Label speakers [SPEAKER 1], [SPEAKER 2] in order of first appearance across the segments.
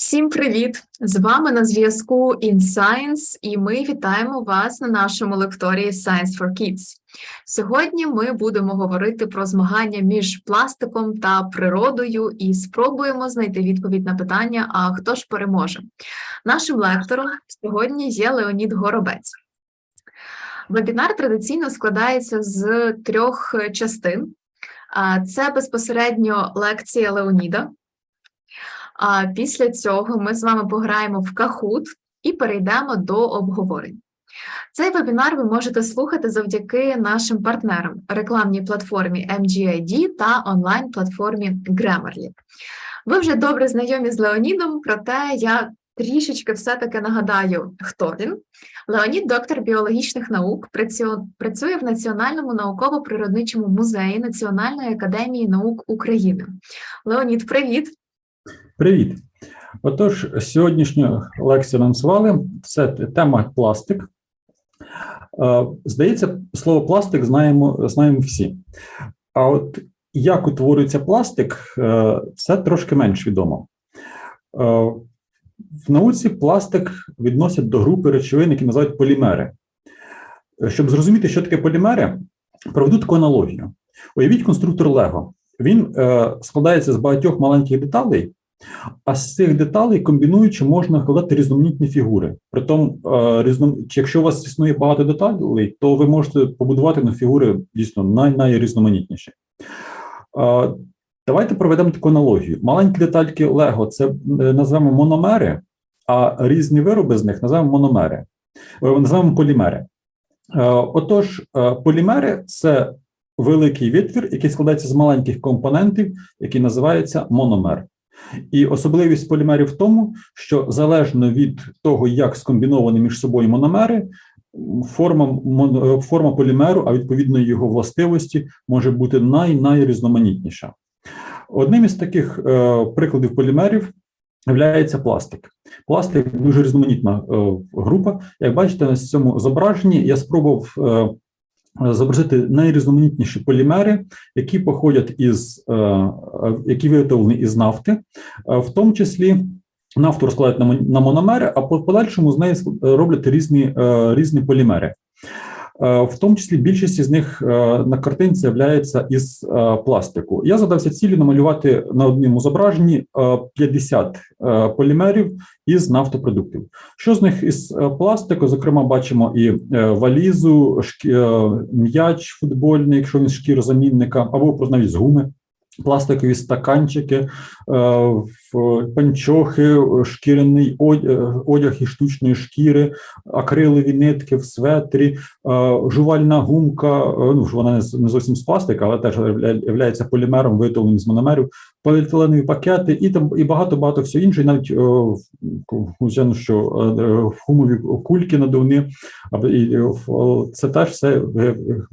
[SPEAKER 1] Всім привіт! З вами на зв'язку InScience і ми вітаємо вас на нашому лекторії Science for Kids. Сьогодні ми будемо говорити про змагання між пластиком та природою і спробуємо знайти відповідь на питання: а хто ж переможе? Нашим лектором сьогодні є Леонід Горобець. Вебінар традиційно складається з трьох частин. Це безпосередньо лекція Леоніда. А після цього ми з вами пограємо в Kahoot і перейдемо до обговорень. Цей вебінар ви можете слухати завдяки нашим партнерам рекламній платформі MGID та онлайн-платформі Grammarly. Ви вже добре знайомі з Леонідом, проте я трішечки все-таки нагадаю, хто він. Леонід, доктор біологічних наук, працює в Національному науково-природничому музеї Національної академії наук України. Леонід, привіт!
[SPEAKER 2] Привіт. Отож, сьогоднішню лекцію анонсували. Це тема пластик. Е, Здається, слово пластик знаємо знаємо всі. А от як утворюється пластик, е, це трошки менш відомо. Е, В науці пластик відносять до групи речовин, які називають полімери. Щоб зрозуміти, що таке полімери, проведу таку аналогію. Уявіть конструктор Лего. Він складається з багатьох маленьких деталей. А з цих деталей, комбінуючи, можна вкладати різноманітні фігури. Притом, різном... якщо у вас існує багато деталей, то ви можете побудувати на фігури дійсно най найрізноманітніші. Давайте проведемо таку аналогію. Маленькі детальки Лего це е, називаємо мономери, а різні вироби з них називаємо мономери, е, називаємо полімери. Е, отож, полімери це великий витвір, який складається з маленьких компонентів, який називається мономер. І особливість полімерів в тому, що залежно від того, як скомбіновані між собою мономери, форма форма полімеру, а відповідно його властивості, може бути най-найрізноманітніша. Одним із таких е, прикладів полімерів є пластик. Пластик дуже різноманітна е, група. Як бачите, на цьому зображенні я спробував. Е, зобразити найрізноманітніші полімери, які походять із е, е, які виготовлені із нафти, е, в тому числі. Нафту розкладають на мономери, а по подальшому з неї роблять різні різні полімери. Е, в тому числі більшість з них е, на картинці являється із е, пластику. Я задався цілі намалювати на одному зображенні 50 полімерів із нафтопродуктів. Що з них із пластику? Зокрема, бачимо і валізу, м'яч футбольний, якщо він шкірозамінника, або навіть з гуми пластикові стаканчики, е, панчохи, шкіряний одяг із штучної шкіри, акрилові нитки в светрі, е, жувальна гумка. Е, ну вона не зовсім з пластика, але теж є полімером, виготовленим з мономерів, поліетиленові пакети і там і багато багато всього інше. Навіть звичайно, що гумові кульки надувні, це теж все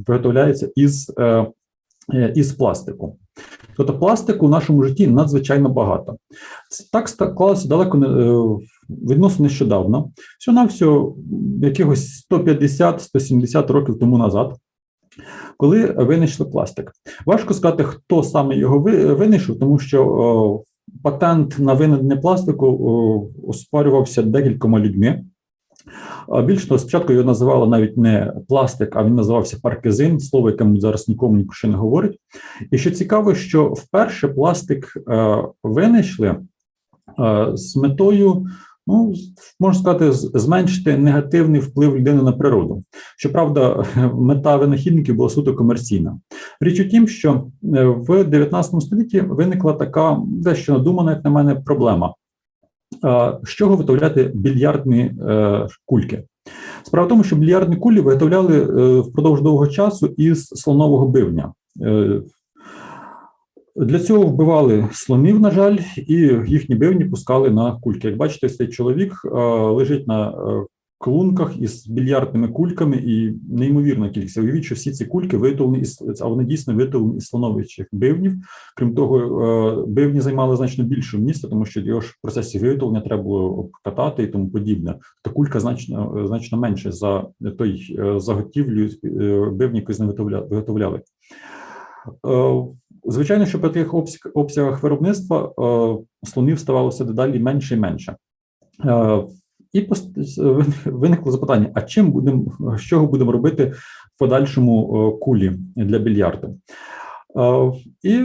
[SPEAKER 2] виготовляється із. Із пластику. Тобто пластику в нашому житті надзвичайно багато. Так склалося далеко е, відносно нещодавно, що на всього якихось 150-170 років тому назад. Коли винайшли пластик, важко сказати, хто саме його винайшов, тому що патент на винайдення пластику оспарювався декількома людьми. Більш того, спочатку його називали навіть не пластик, а він називався паркезин, слово, яке зараз нікому ні про що не говорить. І що цікаво, що вперше пластик е, винайшли е, з метою. Ну, можна сказати, зменшити негативний вплив людини на природу. Щоправда, мета винахідників була суто комерційна. Річ у тім, що е, в 19 столітті виникла така дещо надумана, як на мене, проблема з чого виготовляти більярдні е, кульки? Справа в тому, що більярдні кулі виготовляли е, впродовж довгого часу із слонового бивня. Е, для цього вбивали слонів, на жаль, і їхні бивні пускали на кульки. Як бачите, цей чоловік лежить на клунках із більярдними кульками, і неймовірна кількість. Уявіть, що всі ці кульки виготовлені із а вони дійсно виготовлені із слоновичих бивнів. Крім того, е, бивні займали значно більше місця, тому що його ж в процесі виготовлення треба було обкатати і тому подібне. То кулька значно значно менше за той е, заготівлю е, бивні, які з не виготовляли. Звичайно, що при таких обсяг- обсягах виробництва е, слонів ставалося дедалі менше і менше. Е, І вин- виникло запитання: а чим будемо, з чого будемо робити в подальшому е, кулі для більярду? Е, І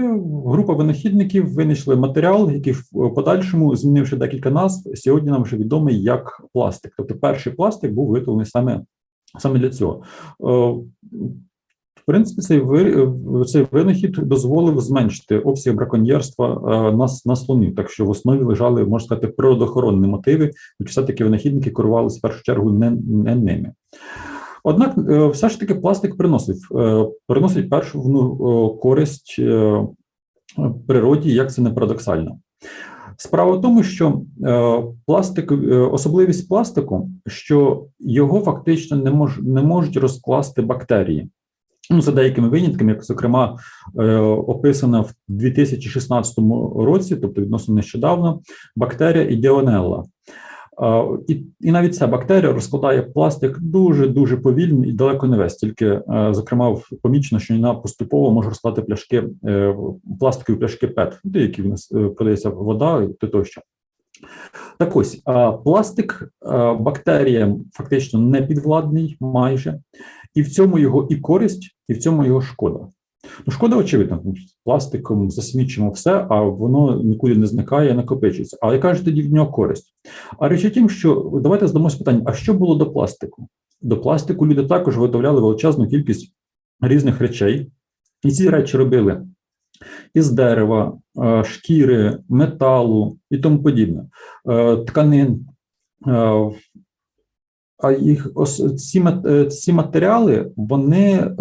[SPEAKER 2] група винахідників винайшли матеріал, який в подальшому, змінивши декілька назв, сьогодні нам вже відомий як пластик. Тобто, перший пластик був виготовлений саме, саме для цього. В принципі, цей цей винахід дозволив зменшити обсяг браконьєрства е, на, на слонів, так що в основі лежали, можна сказати, природоохоронні мотиви, і все-таки винахідники керувалися в першу чергу не, не ними. Однак, е, все ж таки, пластик приносить, е, приносить першу ну, користь природі, як це не парадоксально. Справа в тому, що пластик, особливість пластику, що його фактично не, мож, не можуть розкласти бактерії. Ну, за деякими винятками, як, зокрема, е, описана в 2016 році, тобто відносно нещодавно, бактерія ідеонелла. Е, І, і навіть ця бактерія розкладає пластик дуже дуже повільно і далеко не весь. Тільки, е, зокрема, помічено, що вона поступово може розкладати пляшки, пластикові пляшки ПЕТ, які в нас продається вода і тощо. Так ось, пластик бактеріям фактично не підвладний майже, і в цьому його і користь, і в цьому його шкода. Ну, шкода, очевидно, пластиком засмічимо все, а воно нікуди не зникає, накопичується. А яка ж тоді від нього користь? А річ у тім, що давайте задамося питання: а що було до пластику? До пластику люди також виготовляли величезну кількість різних речей, і ці речі робили із дерева, е, шкіри, металу і тому подібне, е, тканин. А їх ці, е, ці матеріали вони е,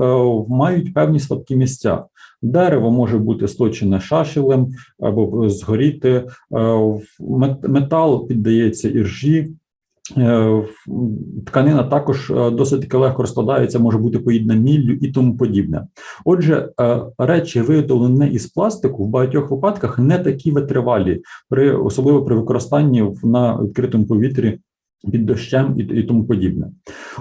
[SPEAKER 2] мають певні слабкі місця. Дерево може бути сточене шашелем або згоріти, е, метал піддається іржі. Тканина також досить легко розкладається, може бути поїдна міллю і тому подібне. Отже, речі, виготовлені із пластику, в багатьох випадках не такі витривалі, при особливо при використанні на відкритому повітрі під дощем і, і тому подібне.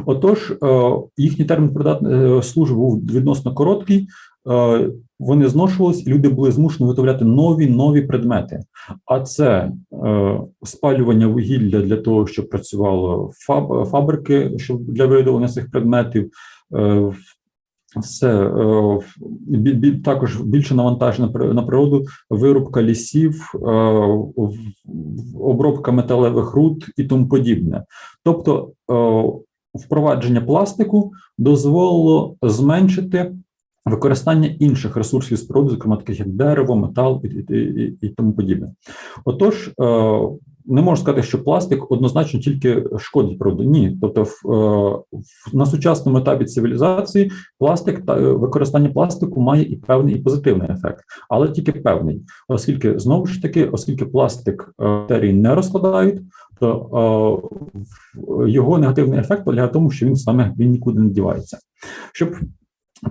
[SPEAKER 2] Отож, е, їхній термін придатної служби був відносно короткий. е, Вони зношувались, і люди були змушені виготовляти нові нові предмети. А це е, спалювання вугілля для того, щоб працювали фаб, фабрики, щоб для виготовлення цих предметів. Е, все е, також більше навантаження на природу, вирубка лісів, е, обробка металевих руд і тому подібне. Тобто, е, впровадження пластику дозволило зменшити використання інших ресурсів з природи, зокрема таких як дерево, метал і, і, і, і тому подібне. Отож, е, не можна сказати, що пластик однозначно тільки шкодить природі. Ні, тобто, в, е, в- на сучасному етапі цивілізації пластик та е, використання пластику має і певний і позитивний ефект, але тільки певний, оскільки знову ж таки, оскільки пластик матерії не розкладають, то е, його негативний ефект полягає в тому, що він саме він нікуди не дівається. Щоб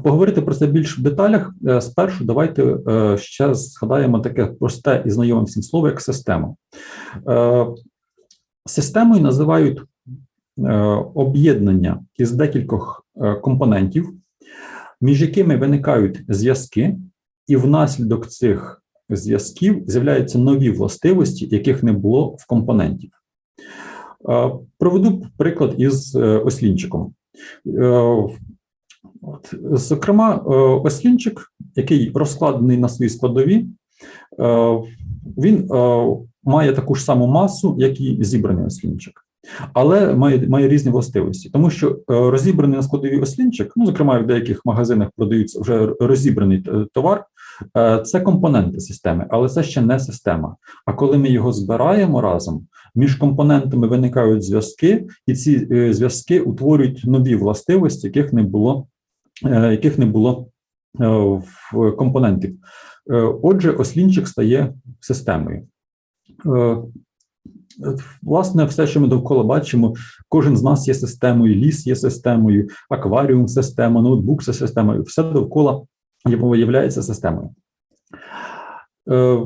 [SPEAKER 2] Поговорити про це більш в деталях. е, Спершу давайте е, ще згадаємо таке просте і знайоме всім слово, як система. Е, Системою називають об'єднання із декількох компонентів, між якими виникають зв'язки, і внаслідок цих зв'язків з'являються нові властивості, яких не було в компонентів. Проведу приклад із ослінчиком. От, зокрема, е, ослінчик, який розкладений на свої складові, е, він е, має таку ж саму масу, як і зібраний ослінчик, але має, має різні властивості, тому що розібраний на складові ослінчик, ну, зокрема, в деяких магазинах продаються вже розібраний товар, це компоненти системи, але це ще не система. А коли ми його збираємо разом, між компонентами виникають зв'язки, і ці зв'язки утворюють нові властивості, яких не було яких не було е, в компонентів. Е, Отже, ослінчик стає системою. Е, Власне, все, що ми довкола бачимо, кожен з нас є системою, ліс є системою, акваріум система, ноутбук це система, все довкола є системою. Е,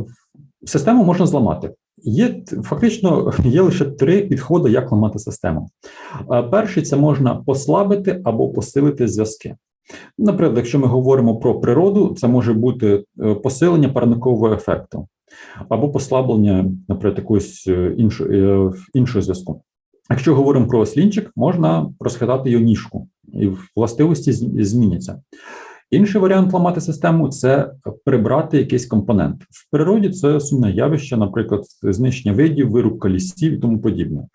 [SPEAKER 2] Систему можна зламати. Є фактично є лише три підходи, як ламати систему. Е, Перший це можна послабити або посилити зв'язки. Наприклад, якщо ми говоримо про природу, це може бути е, посилення парникового ефекту або послаблення, наприклад, якогось е, іншого, е, іншого зв'язку. Якщо говоримо про ослінчик, можна розхитати його ніжку, і властивості зміняться. Інший варіант ламати систему це прибрати якийсь компонент. В природі це сумне явище, наприклад, знищення видів, вирубка лісів і тому подібне. Е,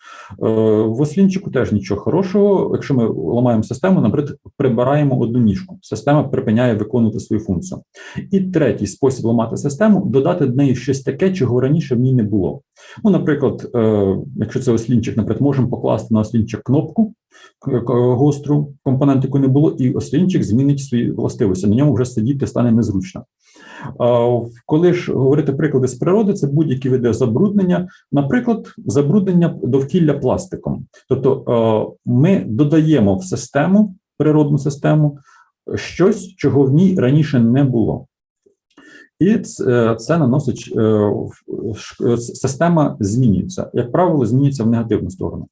[SPEAKER 2] В ослінчику теж нічого хорошого. Якщо ми ламаємо систему, наприклад, прибираємо одну ніжку. Система припиняє виконувати свою функцію. І третій спосіб ламати систему додати до неї щось таке, чого раніше в ній не було. Ну, наприклад, е, якщо це ослінчик, наприклад, можемо покласти на ослінчик кнопку гостру, компонент, якої не було, і ослінчик змінить свої властивості. На ньому вже сидіти стане незручно. Коли ж говорити приклади з природи, це будь-які види забруднення, наприклад, забруднення довкілля пластиком. Тобто е, ми додаємо в систему, природну систему, щось, чого в ній раніше не було. І це, це наносить е, в- система змінюється. Як правило, змінюється в негативну сторону.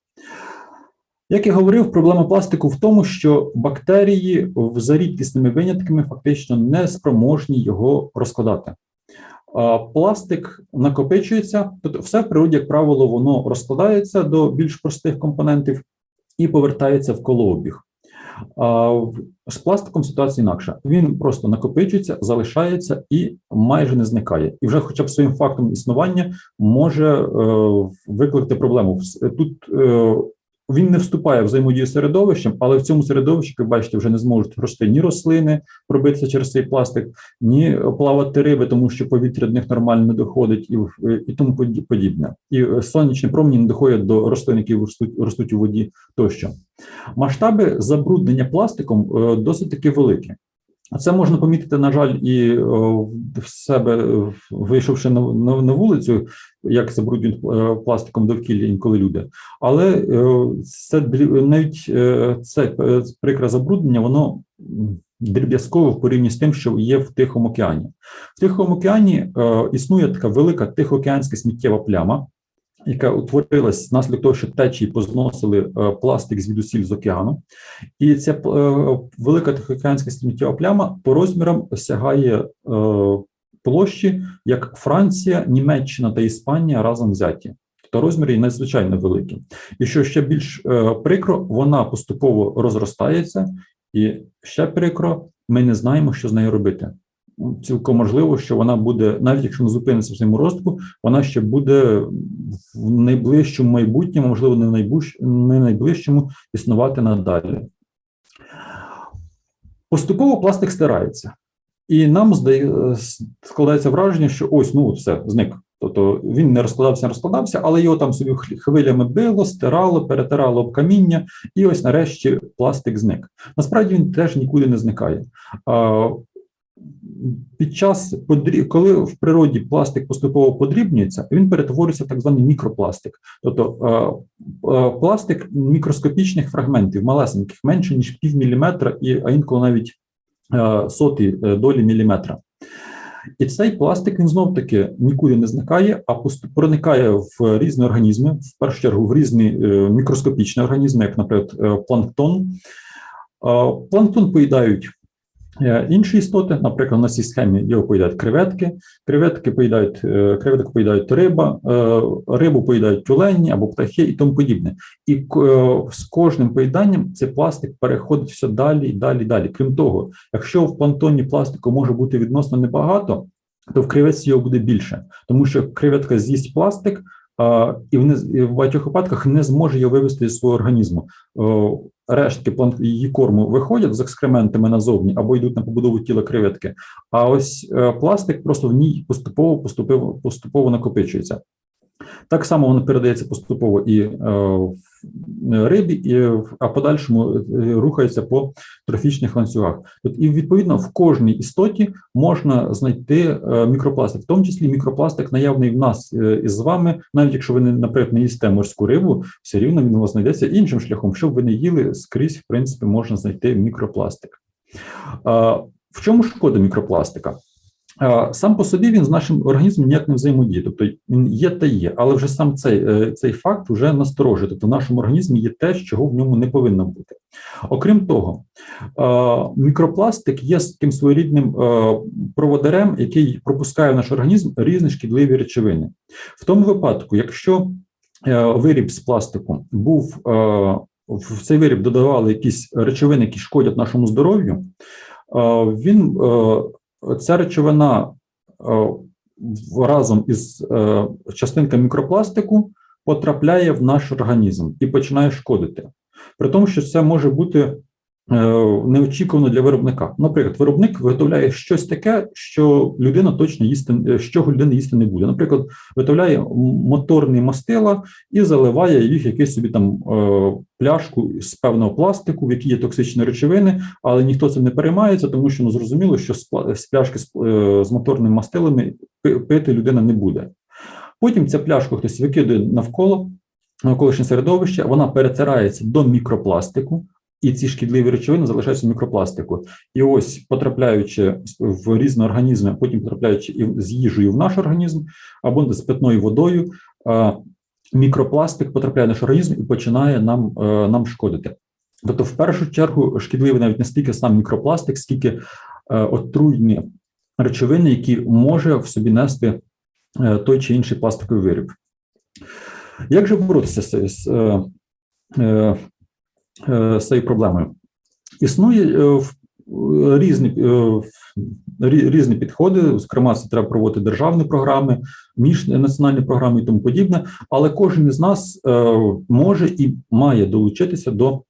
[SPEAKER 2] Як я говорив, проблема пластику в тому, що бактерії за рідкісними винятками фактично не спроможні його розкладати. Пластик накопичується, тобто все в природі, як правило, воно розкладається до більш простих компонентів і повертається в колообіг. З пластиком ситуація інакша. Він просто накопичується, залишається і майже не зникає. І вже, хоча б своїм фактом існування, може е, викликати проблему. Тут е, він не вступає в взаємодію з середовищем, але в цьому середовищі, як ви бачите, вже не зможуть рости ні рослини, пробитися через цей пластик, ні плавати риби, тому що повітря до них нормально не доходить, і, і тому подібне. І е, сонячні промені не доходять до рослин, які ростуть, ростуть у воді тощо. Масштаби забруднення пластиком е, досить таки великі. А Це можна помітити, на жаль, і е, в себе, вийшовши на, на, вулицю, як забруднюють е, пластиком довкілля інколи люди. Але е, це навіть це прикре забруднення, воно дріб'язково в порівнянні з тим, що є в Тихому океані. В Тихому океані існує така велика тихоокеанська сміттєва пляма, яка утворилась внаслідок того, що течії позносили е, пластик звідусіль з океану. І ця е, велика тихоокеанська сміттєва пляма по розмірам сягає е, площі, як Франція, Німеччина та Іспанія разом взяті. Тобто розміри її надзвичайно великі. І що ще більш прикро, вона поступово розростається, і ще прикро, ми не знаємо, що з нею робити. Цілком можливо, що вона буде, навіть якщо не зупиниться в своєму росту, вона ще буде в найближчому майбутньому, можливо, не найближчому, не найближчому, існувати надалі. Поступово пластик стирається, і нам здає, складається враження, що ось ну все зник. Тобто він не розкладався, не розкладався, але його там собі хвилями било, стирало, перетирало об каміння, і ось нарешті пластик зник. Насправді він теж нікуди не зникає. Під час подрі... коли в природі пластик поступово подрібнюється, він перетворюється в так званий мікропластик. Тобто е, е, пластик мікроскопічних фрагментів, малесеньких, менше ніж пів міліметра, і а інколи навіть е, соті е, долі міліметра. І цей пластик він знов таки нікуди не зникає, а проникає в різні організми, в першу чергу в різні мікроскопічні організми, як, наприклад, планктон. Планктон поїдають інші істоти, наприклад, на цій схемі його поїдають креветки, креветки поїдають, е, креветок поїдають риба, е, рибу поїдають тюлені або птахи і тому подібне. І е, з кожним поїданням цей пластик переходить все далі і далі далі. Крім того, якщо в планктоні пластику може бути відносно небагато, то в креветці його буде більше, тому що креветка з'їсть пластик. І в, багатьох випадках не зможе його вивести зі свого організму. Рештки її корму виходять з екскрементами назовні або йдуть на побудову тіла креветки. А ось е, пластик просто в ній поступово поступово, поступово накопичується. Так само воно передається поступово і е, в рибі, і в- а подальшому е, рухається по трофічних ланцюгах. І відповідно в кожній істоті можна знайти е, мікропластик, в тому числі мікропластик наявний в нас із вами, навіть якщо ви наприклад не їсте морську рибу, все рівно він у вас знайдеться іншим шляхом. Щоб ви не їли скрізь, в принципі, можна знайти мікропластик. В чому шкода мікропластика? Е, Сам по собі він з нашим організмом ніяк не взаємодіє, тобто він є та є, але вже сам цей, е, цей факт вже насторожує. Тобто в нашому організмі є те, чого в ньому не повинно бути. Окрім того, е, мікропластик є таким своєрідним проводарем, який пропускає в наш організм різні шкідливі речовини. В тому випадку, якщо виріб з пластику був в цей виріб додавали якісь речовини, які шкодять нашому здоров'ю, він ця речовина е, разом із е, частинками мікропластику потрапляє в наш організм і починає шкодити. При тому, що це може бути неочікувано для виробника. Наприклад, виробник виготовляє щось таке, що людина точно їсти, е, що людина їсти не буде. Наприклад, виготовляє моторні мастила і заливає їх в якусь собі там е, пляшку з певного пластику, в якій є токсичні речовини, але ніхто цим не переймається, тому що ну зрозуміло, що з пляшки з, е, моторними мастилами пити людина не буде. Потім ця пляшку хтось викидує навколо навколишнє середовище, вона перетирається до мікропластику, і ці шкідливі речовини залишаються в мікропластику. І ось, потрапляючи в різні організми, потім потрапляючи і з їжею в наш організм або з питною водою, мікропластик потрапляє в наш організм і починає нам, е, нам шкодити. Тобто, в першу чергу, шкідливий навіть не стільки сам мікропластик, скільки е, отруйні речовини, які може в собі нести е, той чи інший пластиковий виріб. Як же боротися з, з, е, з цією проблемою? Існує е, е, різні, різні підходи, зокрема, це треба проводити державні програми, міжнаціональні програми і тому подібне, але кожен із нас може і має долучитися до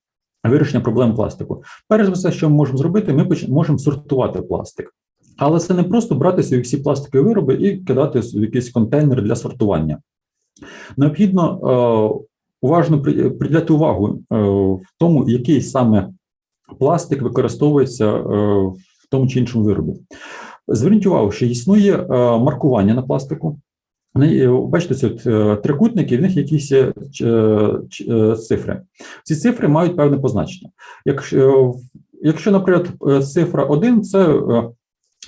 [SPEAKER 2] вирішення проблем пластику. Перш за все, що ми можемо зробити, ми можемо сортувати пластик. Але це не просто брати всі пластикові вироби і кидати в якийсь контейнер для сортування. Необхідно уважно приділяти увагу е, в тому, який саме пластик використовується е, в тому чи іншому виробі. Зверніть увагу, що існує е, маркування на пластику. Бачите, ці от, е, трикутники, в них якісь цифри. Ці цифри мають певне позначення. Якщо, якщо наприклад, цифра 1 – це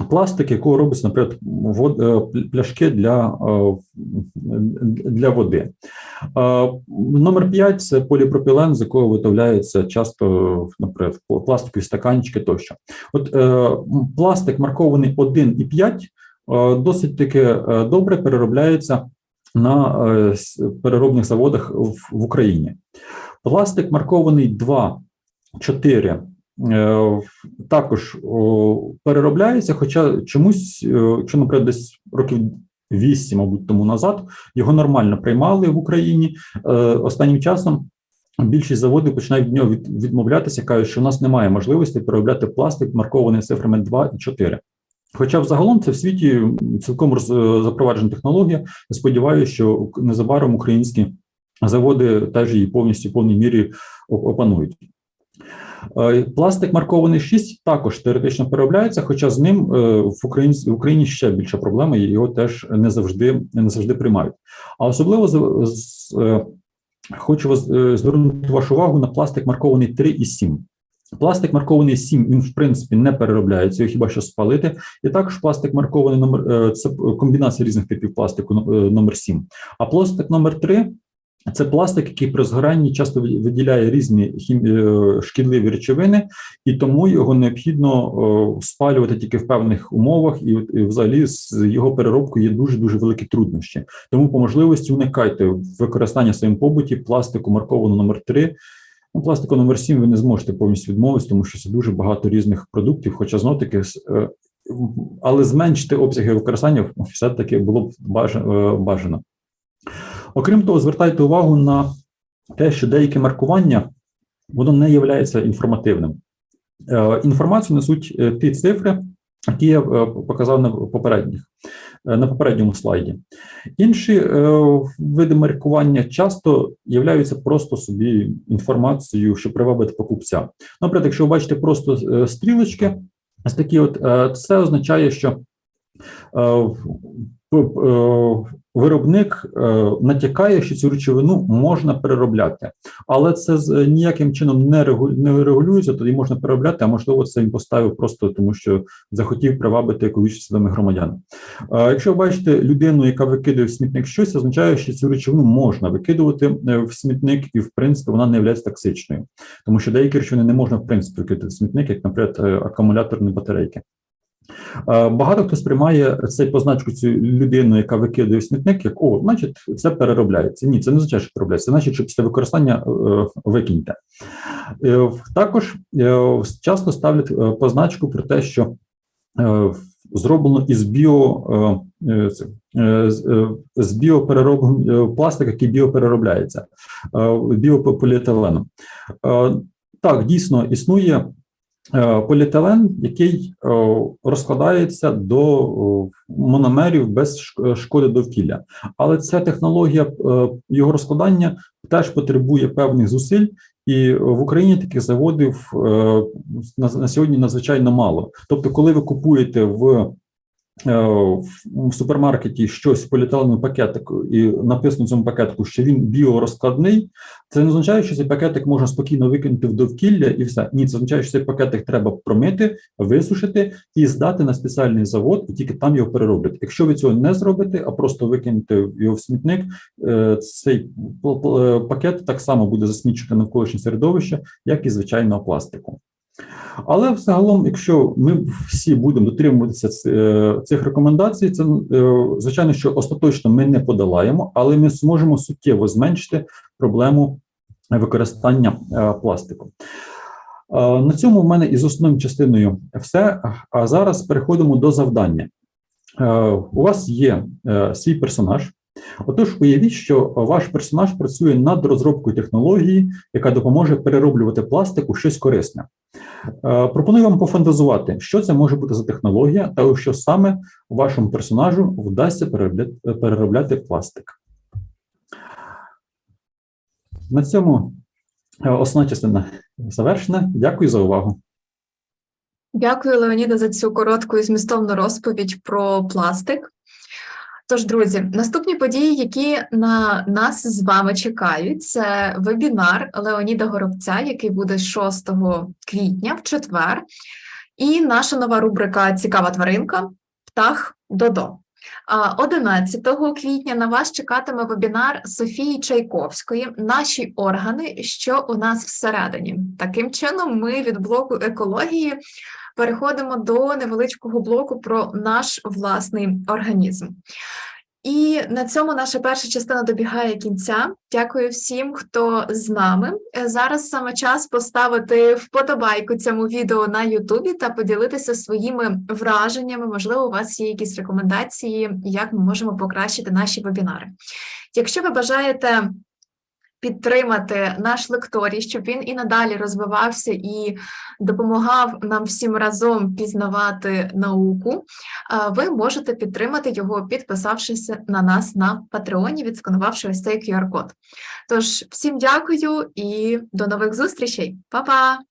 [SPEAKER 2] пластик, якого робиться, наприклад, вод, е, пляшки для, е, для води. Е, Номер 5 – це поліпропілен, з якого виготовляється часто, наприклад, пластикові стаканчики тощо. От пластик маркований 1 і 5 е, досить таки добре переробляється на переробних заводах в, Україні. Пластик маркований 2, 4 е, в- також о, переробляється, хоча чомусь, е, якщо, наприклад, десь років 8, мабуть, тому назад його нормально приймали в Україні. Е, Останнім часом більшість заводів починають від нього відмовлятися, кажуть, що в нас немає можливості переробляти пластик, маркований цифрами 2 і 4. Хоча взагалом це в світі цілком запроваджена технологія. Сподіваюся, що незабаром українські заводи теж її повністю в повній мірі опанують. Е, Пластик маркований 6 також теоретично переробляється, хоча з ним е, в Україні, в Україні ще більша проблема, його теж не завжди не завжди приймають. А особливо з, з, е, хочу вас звернути вашу увагу на пластик маркований 3 і 7. Пластик маркований 7, він в принципі не переробляється, його хіба що спалити. І також пластик маркований номер це комбінація різних типів пластику номер 7. А пластик номер 3 це пластик, який при згоранні часто виділяє різні е, шкідливі речовини, і тому його необхідно е, спалювати тільки в певних умовах, і, взагалі з його переробкою є дуже дуже великі труднощі. Тому по можливості уникайте використання в своєму побуті пластику маркованого номер 3 Ну, пластику номер 7 ви не зможете повністю відмовитися, тому що це дуже багато різних продуктів, хоча знов таки, е, але зменшити обсяги використання все-таки було б бажано. Окрім того, звертайте увагу на те, що деяке маркування воно не є інформативним. Е, Інформацію несуть е, ті цифри, які я е, показав на попередніх, на попередньому слайді. Інші види маркування часто являються просто собі інформацією, щоб привабити покупця. Наприклад, якщо ви бачите просто стрілочки, такі от, це означає, що виробник е, натякає, що цю речовину можна переробляти, але це з- ніяким чином не регулюється. Тоді можна переробляти, а можливо, це він поставив просто тому, що захотів привабити екологічно свідомих громадян. Е, Якщо ви бачите людину, яка викидає в смітник щось, означає, що цю речовину можна викидувати е, в смітник, і в принципі вона не є токсичною, тому що деякі речовини не можна в принципі викидати в смітник, як, наприклад, е, акумуляторні батарейки. Е, Багато хто сприймає цей позначку цю людину, яка викидає в смітник, як о, значить, це переробляється. Ні, це не означає, що переробляється, значить, що після використання е, викиньте. Е, Також часто ставлять позначку про те, що зроблено із біо з- з біопереробленого пластика, який біопереробляється біополіетиленом. Так, дійсно існує поліетилен, який е, розкладається до е, мономерів без шкоди довкілля. Але ця технологія е, його розкладання теж потребує певних зусиль, і в Україні таких заводів е, на, сьогодні надзвичайно мало. Тобто, коли ви купуєте в е, в супермаркеті щось в поліетиленовому пакетику, і написано в цьому пакетику, що він біорозкладний, це не означає, що цей пакетик можна спокійно викинути в довкілля і все. Ні, це означає, що цей пакетик треба промити, висушити і здати на спеціальний завод, і тільки там його перероблять. Якщо ви цього не зробите, а просто викинете його в смітник, е, цей е, пакет так само буде засмічувати навколишнє середовище, як і звичайного пластику. Але взагалом, якщо ми всі будемо дотримуватися е, цих рекомендацій, це е, звичайно, що остаточно ми не подолаємо, але ми зможемо суттєво зменшити проблему використання е, пластику. На цьому в мене із основною частиною все. А зараз переходимо до завдання. У вас є свій персонаж. Отож, уявіть, що ваш персонаж працює над розробкою технології, яка допоможе перероблювати пластик у щось корисне. Е, Пропоную вам пофантазувати, що це може бути за технологія, та що саме вашому персонажу вдасться переробляти, переробляти пластик. На цьому е, основна частина завершена. Дякую за увагу.
[SPEAKER 1] Дякую, Леоніда, за цю коротку і змістовну розповідь про пластик. Тож, друзі, наступні події, які на нас з вами чекають, це вебінар Леоніда Горобця, який буде 6 квітня в четвер, і наша нова рубрика Цікава тваринка Птах Додо. А 11 квітня на вас чекатиме вебінар Софії Чайковської Наші органи, що у нас всередині. Таким чином, ми від блоку екології переходимо до невеличкого блоку про наш власний організм. І на цьому наша перша частина добігає кінця. Дякую всім, хто з нами. Е, Зараз саме час поставити вподобайку цьому відео на Ютубі та поділитися своїми враженнями. Можливо, у вас є якісь рекомендації, як ми можемо покращити наші вебінари. Якщо ви бажаєте підтримати наш лекторій, щоб він і надалі розвивався і допомагав нам всім разом пізнавати науку, ви можете підтримати його, підписавшись на нас на Патреоні, відсканувавши ось цей QR-код. Тож всім дякую і до нових зустрічей, Па-па!